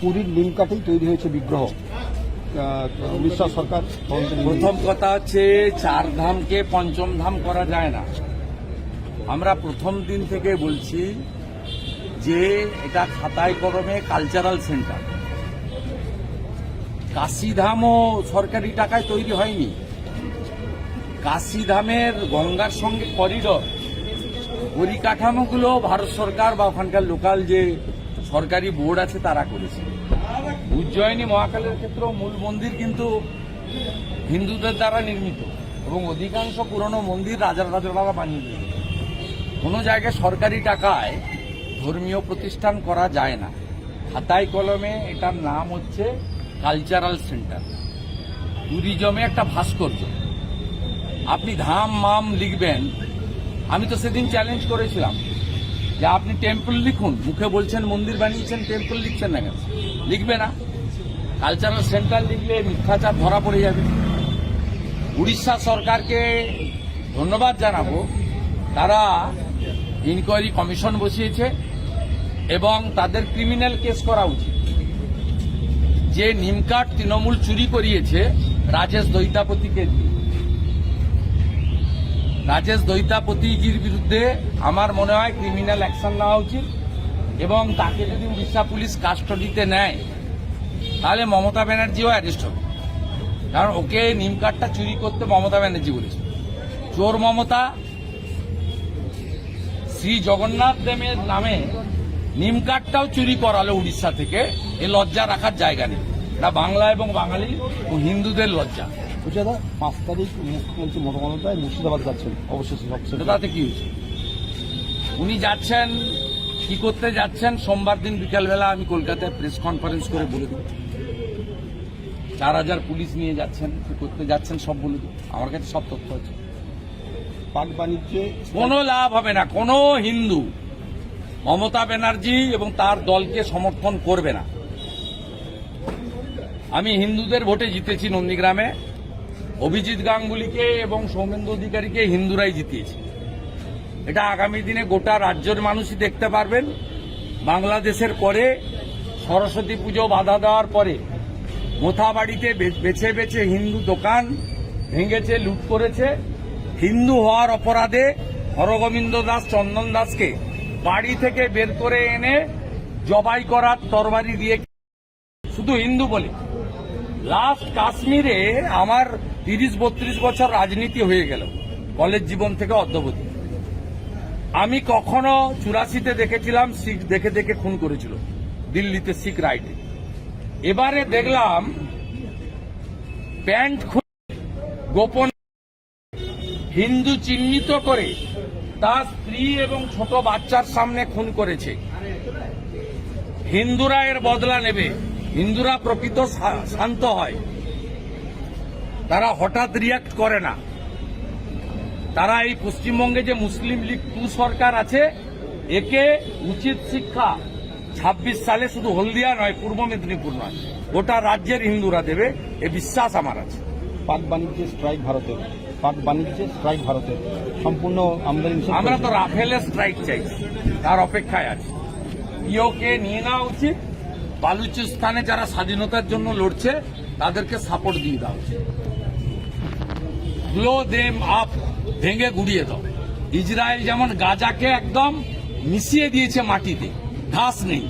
পুরীর নিমকাটেই তৈরি হয়েছে বিগ্রহ। উড়িষ্যা সরকার প্রথম কথা হচ্ছে চার ধামকে পঞ্চম ধাম করা যায় না। আমরা প্রথম দিন থেকে বলছি যে এটা খাতায় কলমে কালচারাল সেন্টার কাশিধামও সরকারি টাকায় তৈরি হয়নি। কাশিধামের গঙ্গার সঙ্গে করিডর পরিকাঠামোগুলো ভারত সরকার বা ওখানকার লোকাল যে সরকারি বোর্ড আছে, তারা করেছে। উজ্জয়িনী মহাকালের ক্ষেত্রেও মূল মন্দির কিন্তু হিন্দুদের দ্বারা নির্মিত এবং অধিকাংশ পুরনো মন্দির রাজার রাজারা বানিয়ে দিয়েছে। কোনো জায়গায় সরকারি টাকায় ধর্মীয় প্রতিষ্ঠান করা যায় না। খাতায় কলমে এটার নাম হচ্ছে কালচারাল সেন্টার। ট্যুরিজমে একটা ভাস্কর্য। আপনি ধাম মাম লিখবেন। আমি তো সেদিন চ্যালেঞ্জ করেছিলাম। যে আপনি টেম্পল লিখুন, মুখে বলছেন মন্দির বানিয়েছেন টেম্পল লিখছেন না কেন? লিখবে না। কালচারাল সেন্টার লিখলে মিথ্যাচার ধরা পড়ে যাবে। উড়িষ্যা সরকারকে ধন্যবাদ জানাব, তারা ইনকোয়ারি কমিশন বসিয়েছে এবং তাদের ক্রিমিনাল কেস করা উচিত। যে নিমকাট তৃণমূল চুরি করিয়েছে, রাজেশ দৈতাপতিকে দিয়ে। রাজেশ দৈতাপতিজির বিরুদ্ধে আমার মনে হয় ক্রিমিনাল অ্যাকশন নেওয়া উচিত এবং তাকে যদি উড়িষ্যা পুলিশ কাস্টডিতে নেয়, তাহলে মমতা ব্যানার্জিও অ্যারেস্ট হবে। কারণ ওকে নিম কার্ডটা চুরি করতে মমতা ব্যানার্জি বলেছে। চোর মমতা, শ্রী জগন্নাথ দেবের নামে নিম কার্ডটাও চুরি করালো উড়িষ্যা থেকে, এ লজ্জা রাখার জায়গা নেই। এটা বাংলা এবং বাঙালি ও হিন্দুদের লজ্জা। বলছি দাদা পাঁচ তারিখ মুখ্যমন্ত্রী মমতা বন্দ্যোপাধ্যায় মুর্শিদাবাদ যাচ্ছেন। অবশেষে সবচেয়ে তাতে কি হয়েছে? উনি যাচ্ছেন কি করতে যাচ্ছেন সোমবার দিন বিকালবেলা আমি কলকাতায় প্রেস কনফারেন্স করে বলে দেবো। চার হাজার পুলিশ নিয়ে যাচ্ছেন কি করতে যাচ্ছেন সব বলে দেবো। আমার কাছে সব তথ্য আছে। পাক বাণিজ্যে কোনো লাভ হবে না কোনো হিন্দু মমতা ব্যানার্জি এবং তার দলকে সমর্থন করবে না। আমি হিন্দুদের ভোটে জিতেছি নন্দীগ্রামে। অভিজিৎ গাঙ্গুলিকে এবং সৌমেন্দু অধিকারীকে হিন্দুরাই জিতিয়েছে। এটা আগামী দিনে গোটা রাজ্যের মানুষই দেখতে পারবেন। বাংলাদেশের পরে সরস্বতী পুজো বাধা দেওয়ার পরে মোথাবাড়িতে বেছে বেছে হিন্দু দোকান ভেঙেছে, লুট করেছে। হিন্দু হওয়ার অপরাধে হরগোবিন্দ দাস, চন্দন দাসকে বাড়ি থেকে বের করে এনে জবাই করার তরবারি দিয়ে শুধু হিন্দু বলে। লাস্ট কাশ্মীরে আমার তিরিশ বত্রিশ বছর রাজনীতি হয়ে গেল কলেজ জীবন থেকে অদ্যবধি। আমি কখনো চুরাশিতে দেখেছিলাম, শিখ দেখে দেখে খুন করেছিল, দিল্লিতে শিখ রাইটে এবারে দেখলাম, প্যান্ট খুলে গোপন হিন্দু চিহ্নিত করে তার স্ত্রী এবং ছোট বাচ্চার সামনে খুন করেছে। হিন্দুরা এর বদলা নেবে। হিন্দুরা প্রকৃত শান্ত হয়। তারা হঠাৎ রিয়াক্ট করে না। তারা এই পশ্চিমবঙ্গে যে মুসলিম লীগ টু সরকার আছে একে উচিত শিক্ষা ছাব্বিশ সালে শুধু হলদিয়া নয় পূর্ব মেদিনীপুর নয় গোটা রাজ্যের হিন্দুরা দেবে। এ বিশ্বাস আমার আছে। পাক বাণিজ্যে স্ট্রাইক ভারতের। পাক বাণিজ্যে স্ট্রাইক ভারতের। সম্পূর্ণ আমদানি আমরা তো। রাফেলের স্ট্রাইক চাইছি। তার অপেক্ষায় আছি। ইওকে নিয়ে নেওয়া উচিত। বালুচিস্তানে যারা স্বাধীনতার জন্য লড়ছে, তাদেরকে সাপোর্ট দিয়ে দাও ব্লো দেম আপ ভেঙে গুড়িয়ে দাও। ইসরায়েল যেমন গাজাকে একদম মিশিয়ে দিয়েছে মাটিতে ঘাস নেই।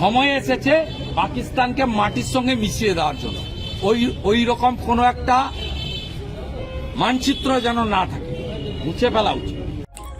সময় এসেছে পাকিস্তানকে মাটির সঙ্গে মিশিয়ে দেওয়ার জন্য। ওই ওই রকম কোনো একটা মানচিত্র যেন না থাকে, মুছে ফেলা উচিত।